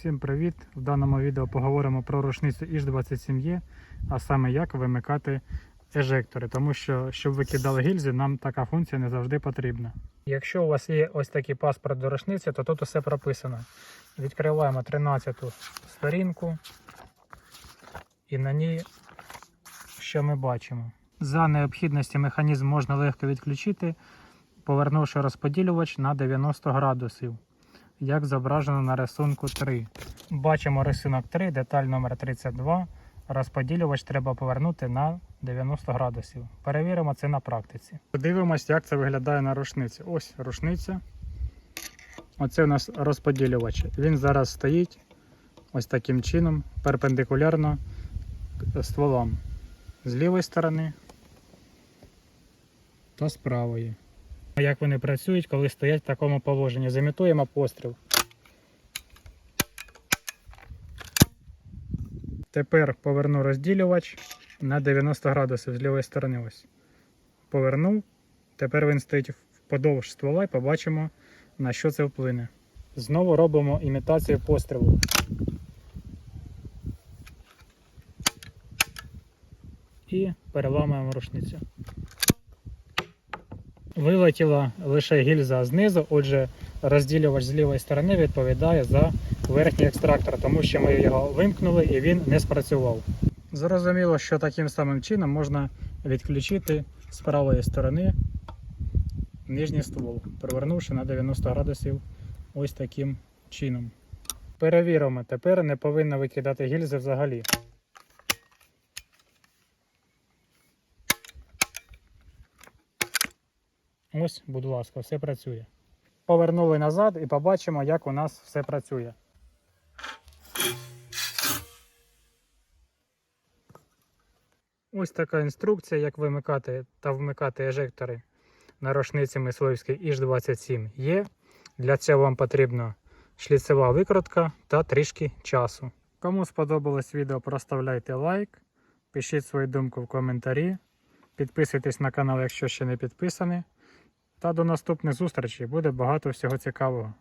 Всім привіт! В даному відео поговоримо про рушницю Іж-27Е, а саме як вимикати ежектори, тому що, щоб ви кидали гільзи, нам така функція не завжди потрібна. Якщо у вас є ось такий паспорт до рушниці, то тут усе прописано. Відкриваємо 13-ту сторінку і на ній що ми бачимо. За необхідності механізм можна легко відключити, повернувши розподілювач на 90 градусів як зображено на рисунку 3. Бачимо рисунок 3, деталь номер 32. Розподілювач треба повернути на 90 градусів. Перевіримо це на практиці. Подивимось, як це виглядає на рушниці. Ось рушниця. Оце у нас розподілювач. Він зараз стоїть ось таким чином, перпендикулярно стволам. З лівої сторони та з правої. Як вони працюють, коли стоять в такому положенні. Замітуємо постріл. Тепер поверну розділювач на 90 градусів з лівої сторони. Ось. Повернув. Тепер він стоїть вподовж ствола і побачимо, на що це вплине. Знову робимо імітацію пострілу. І переламуємо рушницю. Вилетіла лише гільза знизу, отже, розділювач з лівої сторони відповідає за верхній екстрактор, тому що ми його вимкнули і він не спрацював. Зрозуміло, що таким самим чином можна відключити з правої сторони нижній ствол, перевернувши на 90 градусів ось таким чином. Перевіримо, тепер не повинно викидати гільзи взагалі. Ось, будь ласка, все працює. Повернули назад і побачимо, як у нас все працює. Ось така інструкція, як вимикати та вмикати ежектори на рушниці мисливській Іж-27 є. Для цього вам потрібна шліцева викрутка та трішки часу. Кому сподобалось відео, проставляйте лайк, пишіть свою думку в коментарі, підписуйтесь на канал, якщо ще не підписані. Та до наступних зустрічей буде багато всього цікавого.